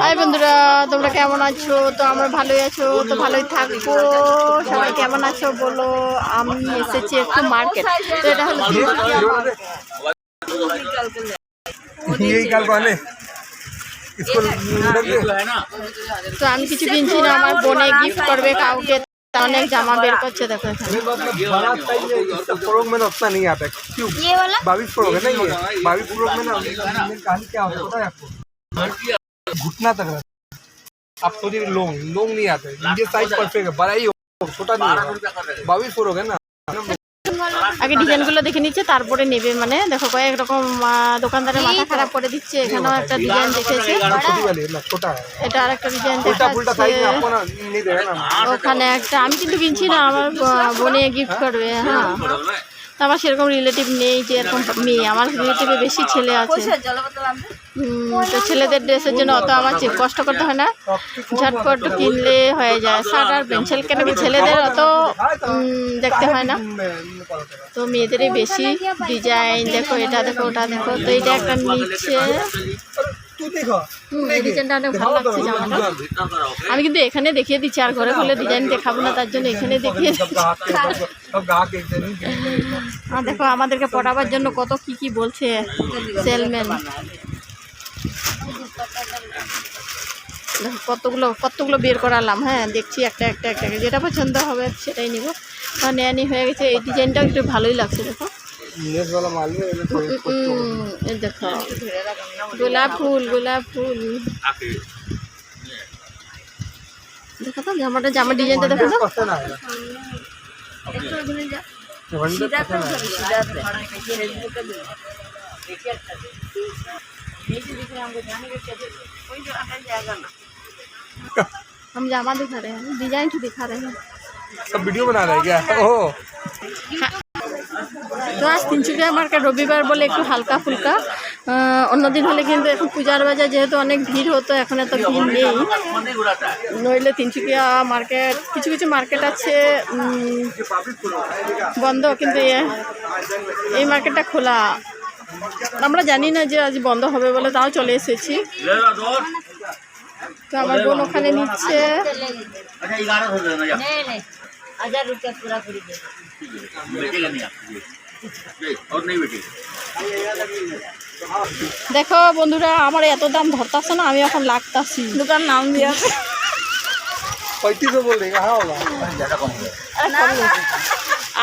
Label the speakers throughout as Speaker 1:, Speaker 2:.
Speaker 1: High বন্ধুরা তোমরা কেমন আছো তো আমরা ভালোই আছো তো ভালোই থাকবো সবাই কেমন আছো বলো আমি এসেছি একটু মার্কেট তো এটা হলো তিনসুকিয়া market।
Speaker 2: यही कल बने इसको
Speaker 1: তো আমি কিছু কিনছি না আমার বোনে গিফট করবে কাউকে তা অনেক জামা বের করছে দেখো এখানে
Speaker 2: बड़ा साइज है इसका फ्रॉक में ना उतना नहीं आता है क्यों
Speaker 1: ये वाला
Speaker 2: बाईस फ्रॉक है ना ये बाईस फ्रॉक में ना कहानी क्या होता है पता है आपको घुटना तक रहता है आप सोचिए लॉन्ग लॉन्ग नहीं आता है ये साइज परफेक्ट है बड़ा ही हो छोटा नहीं है बाईस फ्रॉक है ना
Speaker 1: আগে ডিজাইনগুলো দেখে নিচ্ছে তারপরে নেবে মানে দেখো কয়েক রকম আহ, দোকানদারের মাথা খারাপ করে দিচ্ছে এখানেও একটা ডিজাইন দেখেছে
Speaker 2: बड़ा छोटी वाली है ना छोटा है
Speaker 1: এটা আর একটা ডিজাইন
Speaker 2: उल्टा पुल्टा साइज में
Speaker 1: দেখাচ্ছে
Speaker 2: आपको ना नहीं देगा ना
Speaker 1: ওখানে একটা আমি কিন্তু কিনছি না আমার ব- বোনে গিফট করবে হ্যাঁ আমার সেরকম রিলেটিভ নেই যে এরকম মেয়ে। আমার রিলেটিভে বেশি ছেলে আছে। তো ছেলেদের ড্রেসের জন্য অত আমার কষ্ট করতে হয় না। ঝটপট কিনলে হয়ে যায়। শার্ট আর পেন্সিল কেন ছেলেদের অত দেখতে হয় না। তো মেয়েদেরই বেশি ডিজাইন দেখো এটা দেখো ওটা দেখো। তো এটা একটা নিচ্ছে ডিজাইনটা অনেক ভালো লাগছে আমি কিন্তু এখানে দেখিয়ে দিচ্ছি আর ঘরে ঘরে ডিজাইন দেখাবো না তার জন্য এখানে দেখিয়ে আর দেখো আমাদেরকে পটাবার জন্য কত কি কি বলছে সেলম্যান কতগুলো কতগুলো বের করালাম হ্যাঁ দেখছি একটা একটা একটা যেটা পছন্দ হবে সেটাই নিব। নেয়ানি হয়ে গেছে এই ডিজাইনটাও একটু ভালোই লাগছে দেখো।
Speaker 2: नेस वाला थोड़ी हम्म, कुछ ये देखो।
Speaker 1: गुलाब फूल गुलाब फूल। तो, तो जामा डिज़ाइन तो देखो तो। पसंद आया सीधा
Speaker 2: फेसबुक देखिए अच्छा ये दिख रहा हमको जाने के कोई जो जाएगा ना
Speaker 1: हम जामा दिखा रहे हैं डिज़ाइन दिखा रहे हैं।
Speaker 2: सब वीडियो बना रहे हैं क्या? ओह। हाँ।
Speaker 1: তো আজ তিনচুকিয়া মার্কেট রবিবার বলে একটু হালকা ফুলকা। অন্যদিন হলে কিন্তু এখন পূজার বাজার যেহেতু অনেক ভিড় হতো এখন এত ভিড় নেই। নইলে তিনচুকিয়া মার্কেট কিছু কিছু মার্কেট আছে বন্ধ কিন্তু এই মার্কেটটা খোলা। আমরা জানি না যে আজ বন্ধ হবে বলে তাও চলে এসেছি। তো আমার বোন ওখানে নিচ্ছে।
Speaker 3: হাজার রুপিয়া পুরা করে
Speaker 1: দেখো বন্ধুরা আমার এত দাম ধরতাছে না আমি এখন লাগতাছি। দোকান নাম দিয়ে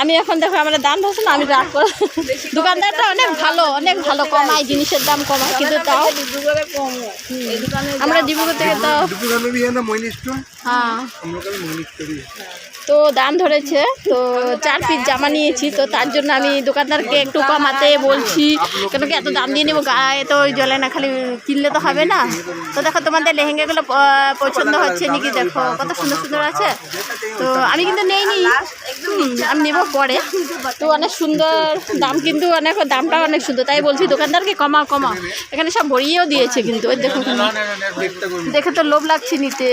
Speaker 1: আমি এখন দেখো আমার দাম ধরছে না আমি রাগ করে দোকানদারটা অনেক ভালো অনেক ভালো কমাই জিনিসের দাম কমাই কিন্তু তাও আমরা ডিব্রুগড় থেকে তো হ্যাঁ। তো দাম ধরেছে, তো চার পিস জামা নিয়েছি, তো তার জন্য আমি দোকানদারকে একটু কমাতে বলছি, কেন কি এত দাম দিয়ে নেব, গায়ে তো ওই জলে না খালি কিনলে তো হবে না। তো দেখো তোমাদের লেহেঙ্গাগুলো পছন্দ হচ্ছে নাকি দেখো, কত সুন্দর সুন্দর আছে। তো আমি কিন্তু নেই নি আমি নেব পরে। তো অনেক সুন্দর দাম কিন্তু অনেক দামটা অনেক সুন্দর, তাই বলছি দোকানদারকে কমা কমা এখানে সব ভরিয়েও দিয়েছে কিন্তু, ওই দেখো দেখে তো লোভ লাগছে নিতে,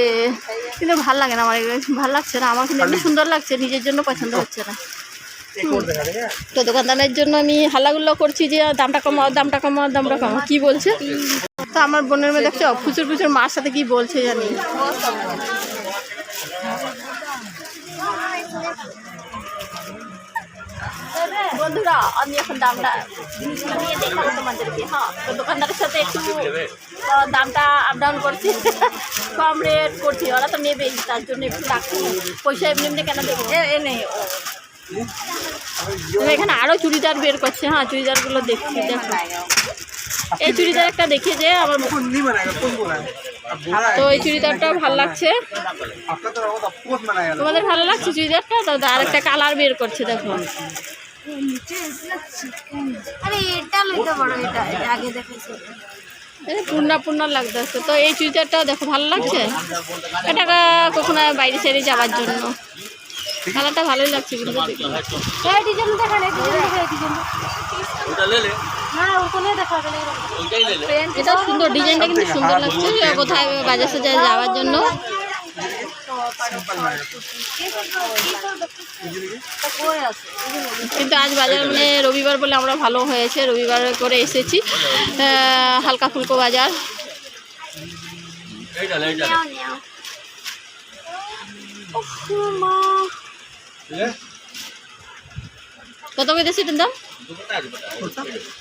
Speaker 1: কিন্তু ভালো লাগে না আমার, ভালো লাগছে না, আমার কিন্তু সুন্দর লাগছে নিজের জন্য পছন্দ হচ্ছে না। তো দোকানদারের জন্য আমি হাল্লাগুল্লা করছি যে দামটা কমাও দামটা কমাও দামটা কমাও কি বলছে? তো আমার বোনের মেয়ে দেখছ ফুচুর ফুচুর মার সাথে কি বলছে জানি। বন্ধুরা আমি এখন দামটা জিনিসটা নিয়ে দেখাবো তোমাদেরকে হ্যাঁ? তো দোকানদারের সাথে একটু দামটা আপ ডাউন করছি কম রেট করছি ওরা তো নেবেই তার জন্য একটু রাখছি। পয়সা এমনি এমনি কেন দেবো? এ নেই এখানে আরও চুড়িদার বের করছে হ্যাঁ চুড়িদারগুলো দেখছি দেখো। এই চুড়িদার একটা দেখিয়ে যে আমার তো এই চুড়িদারটাও ভালো
Speaker 2: লাগছে।
Speaker 1: তোমাদের ভালো লাগছে চুড়িদারটা? তো আর একটা কালার বের করছে দেখো।
Speaker 4: আরে এটা
Speaker 1: তো এই দেখো ভালো লাগছে? এটা কখনো বাইরে যাওয়ার জন্য। ভালোই লাগছে সুন্দর ডিজাইনটা কিন্তু সুন্দর লাগছে। কোথায় বাজার সাজা যাওয়ার জন্য। কিন্তু আজ বাজার মানে রবিবার বলে আমরা ভালো হয়েছে রবিবার করে এসেছি আহ, হালকা ফুলকো বাজার
Speaker 3: এই ডালে এই ডালে
Speaker 4: নেও নেও
Speaker 1: উফ, মা। কত করে দিয়েছি এটার দাম
Speaker 3: দুপাটা দুপাটা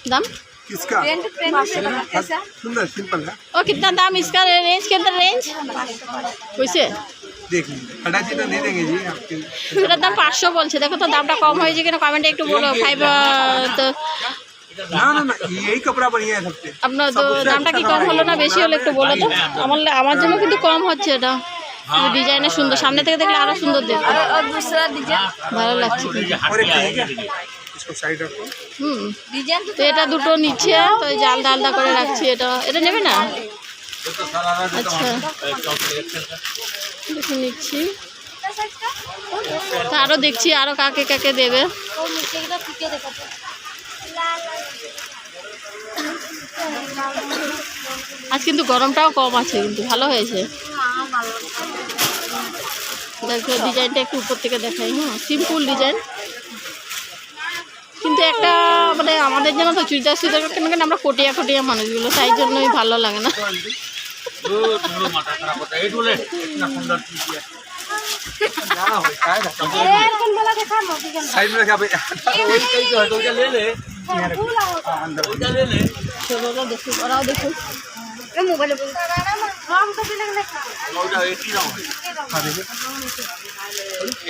Speaker 1: दाम
Speaker 2: किसका
Speaker 4: प्रिंट प्रिंट कैसा
Speaker 2: सुंदर सिंपल है
Speaker 1: और कितना दाम इसका रेंज के अंदर रेंज कैसे এটার দাম পাঁচশো বলছে। দেখো দামটা কম হয়েছে একটু বলো। ফাইভ তো আপনার দামটা কম হলো না বেশি একটু তো? আমার আমার জন্য কিন্তু কম হচ্ছে এটা। ডিজাইনটা সুন্দর। সামনে থেকে দেখলে আরও সুন্দর
Speaker 4: দেখবে
Speaker 1: ভালো লাগছে এটা দুটো নিচ্ছে আলাদা আলাদা করে রাখছি এটা। এটা নেবে না? আচ্ছা। দেখে নিচ্ছি। আরও দেখছি আরও কাকে কাকে দেবে। আজ কিন্তু গরমটাও কম আছে, কিন্তু ভালো হয়েছে। দেখো, ডিজাইনটা একটু উপর থেকে দেখাই হ্যাঁ? সিম্পল ডিজাইন কিন্তু একটা মানে আমাদের জন্য তো চুড়িদার সুদার কেন আমরা কটিয়া কটিয়া মানুষগুলো, তাই জন্যই ভালো লাগে না।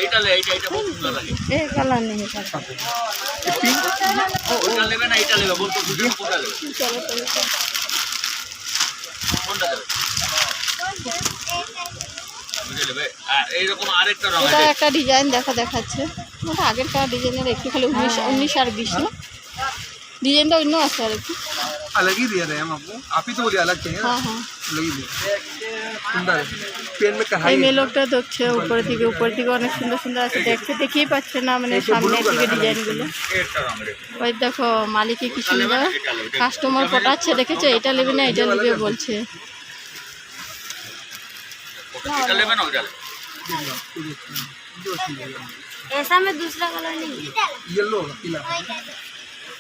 Speaker 3: এইটা লে এইটা এইটা নেবে না এইটা? নেবে বলতো দুটো
Speaker 1: কোটা
Speaker 3: কোনটা নেবে বুঝে নেবে আর এইরকম আরেকটা রং
Speaker 1: এটা
Speaker 3: আছে
Speaker 1: একটা ডিজাইন দেখা দেখাচ্ছে ওটা আগেরকার ডিজাইনের একটু খালি উনিশ উনিশ আর বিশ না ডিজাইনটা অন্য আছে আর একটু
Speaker 2: अलग ही दे रहे हैं हम आपको आप ही तो बोलिए अलग चाहिए ना
Speaker 1: হ্যাঁ হ্যাঁ
Speaker 2: अलग ही दे सुंदर है पेन में
Speaker 1: এই
Speaker 2: कढ़ाई है
Speaker 1: মেলোকটা দেখছে উপরের দিকে উপরের দিকে অনেক সুন্দর সুন্দর আছে দেখতে দেখেই পাচ্ছে না মানে সামনের দিকে ডিজাইনগুলো
Speaker 3: একটা রং রে
Speaker 1: ওই দেখো মালিকে কি সুন্দর কাস্টমার পটাচ্ছে দেখেছো এটা নেবে না এটা নেবে বলছে
Speaker 3: এটা নেবে না ওইটা নেবে
Speaker 4: ऐसा में दूसरा कलर नहीं
Speaker 2: येलो पीला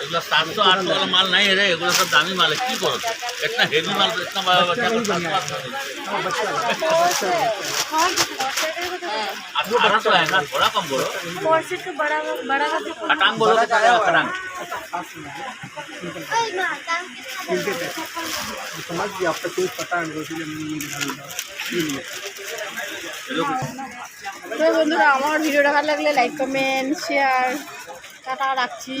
Speaker 3: এগুলো সাতশো আটশো वाला माल नहीं है रे এগুলো सब दामी माल है की करो इतना हेवी माल इतना बड़ा बच्चा को सातशो आठशो अठारह सौ है ना थोड़ा कम बोलो
Speaker 4: फोर से तो बड़ा बड़ा का देखो
Speaker 3: कटांग बोलो तो क्या कटांग
Speaker 2: मिलते थे तो समझ गया आपका कोई पता है तो इसलिए हमने ये निकाला ये लिया
Speaker 1: তো বন্ধুরা আমার ভিডিওটা ভালো লাগলে লাইক কমেন্ট শেয়ার টাটা রাখছি।